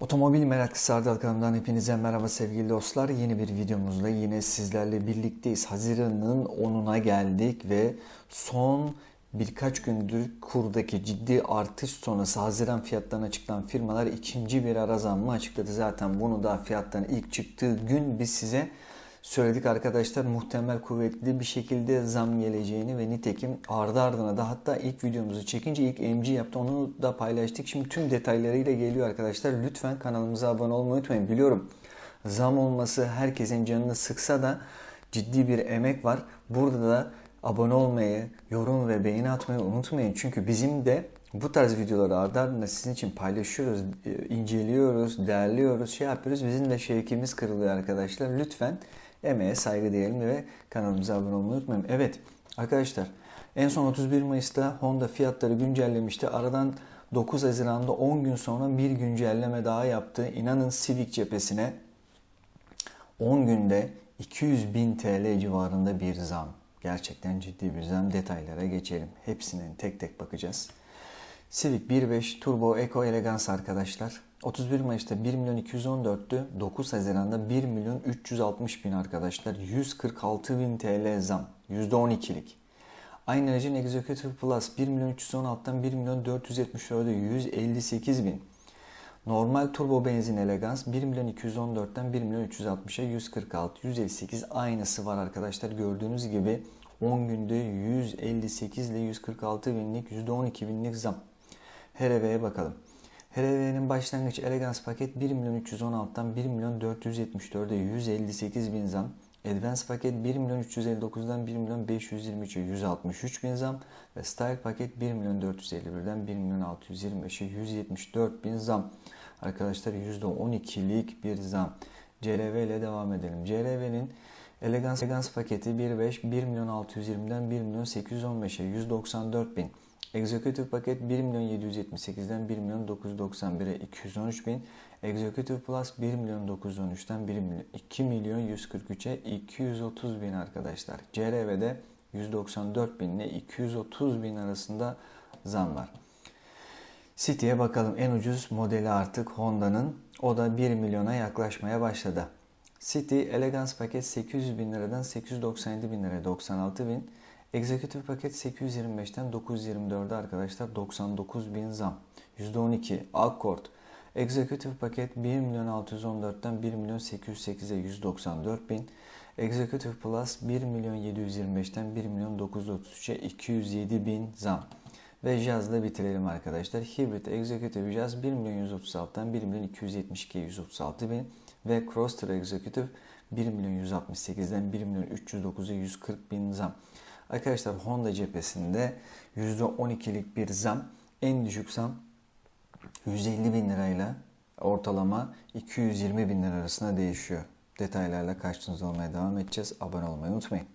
Otomobil meraklısı Ardal kanalından hepinize merhaba sevgili dostlar. Yeni bir videomuzda yine sizlerle birlikteyiz. Haziran'ın 10'una geldik ve son birkaç gündür kurdaki ciddi artış sonrası Haziran fiyatlarına açıklanan firmalar ikinci bir ara zammı açıkladı. Zaten bunu da fiyattan ilk çıktığı gün biz size söyledik arkadaşlar muhtemel kuvvetli bir şekilde zam geleceğini ve nitekim ardı ardına da hatta ilk videomuzu çekince ilk MC yaptı onu da paylaştık. Şimdi tüm detaylarıyla geliyor arkadaşlar. Lütfen kanalımıza abone olmayı unutmayın. Biliyorum zam olması herkesin canını sıksa da ciddi bir emek var. Burada da abone olmayı, yorum ve beğeni atmayı unutmayın. Çünkü bizim de bu tarz videoları ardı ardına sizin için paylaşıyoruz, e, inceliyoruz, değerliyoruz, şey yapıyoruz. Bizim de şevkimiz kırılıyor arkadaşlar. Lütfen emeğe saygı diyelim ve kanalımıza abone olmayı unutmayın. Evet arkadaşlar en son 31 Mayıs'ta Honda fiyatları güncellemişti. Aradan 9 Haziran'da 10 gün sonra bir güncelleme daha yaptı. İnanın Civic cephesine 10 günde 200 bin TL civarında bir zam. Gerçekten ciddi bir zam. Detaylara geçelim. Hepsinin tek tek bakacağız. Civic 1.5 Turbo Eco Elegance arkadaşlar. 31 Mayıs'ta 1 milyon 214'tü. 9 Haziran'da 1 milyon 360 bin arkadaşlar. 146 bin TL zam. %12'lik. Aynı aracın Executive Plus 1 milyon 316'dan 1 milyon 474'e 158 bin. Normal turbo benzin elegans 1 milyon 214'ten 1 milyon 360'a 146, 158 aynısı var arkadaşlar. Gördüğünüz gibi 10 günde 158 ile 146 binlik %12 binlik zam. HRV'ye bakalım. HRV'nin başlangıç elegans paket 1 milyon 316'dan 1 milyon 474'e 158 bin zam. Advance paket 1 milyon 359'dan 1 milyon 523'e 163 bin zam ve Style paket 1 milyon 451'den 1 milyon 625'e 174 bin zam. Arkadaşlar %12'lik bir zam. CRV ile devam edelim. CRV'nin Elegans, Elegans paketi 1.5 1 milyon 620'den 1 milyon 815'e 194 bin. Executive paket 1 milyon 778'den 1 milyon 991'e 213 bin. Executive Plus 1 milyon 913'ten 1 milyon 2 milyon 143'e 230 bin arkadaşlar. CRV'de 194 bin ile 230 bin arasında zam var. City'ye bakalım en ucuz modeli artık Honda'nın. O da 1 milyona yaklaşmaya başladı. City Elegance paket 800 bin liradan 897 bin liraya 96 bin. Executive paket 825'ten 924'e arkadaşlar 99 bin zam. %12 Accord Executive paket 1 milyon 614'ten 1 milyon 808'e 194 bin. Executive Plus 1 milyon 725'ten 1 milyon 933'e 207 bin zam. Ve Jazz'la bitirelim arkadaşlar. Hybrid Executive Jazz 1 milyon 136'dan 1 milyon 272'ye 136 bin. Ve Crosster Executive 1 milyon 168'den 1 milyon 309'a 140 bin zam. Arkadaşlar Honda cephesinde %12'lik bir zam. En düşük zam 150 bin lirayla ortalama 220 bin lira arasında değişiyor. Detaylarla karşınızda olmaya devam edeceğiz. Abone olmayı unutmayın.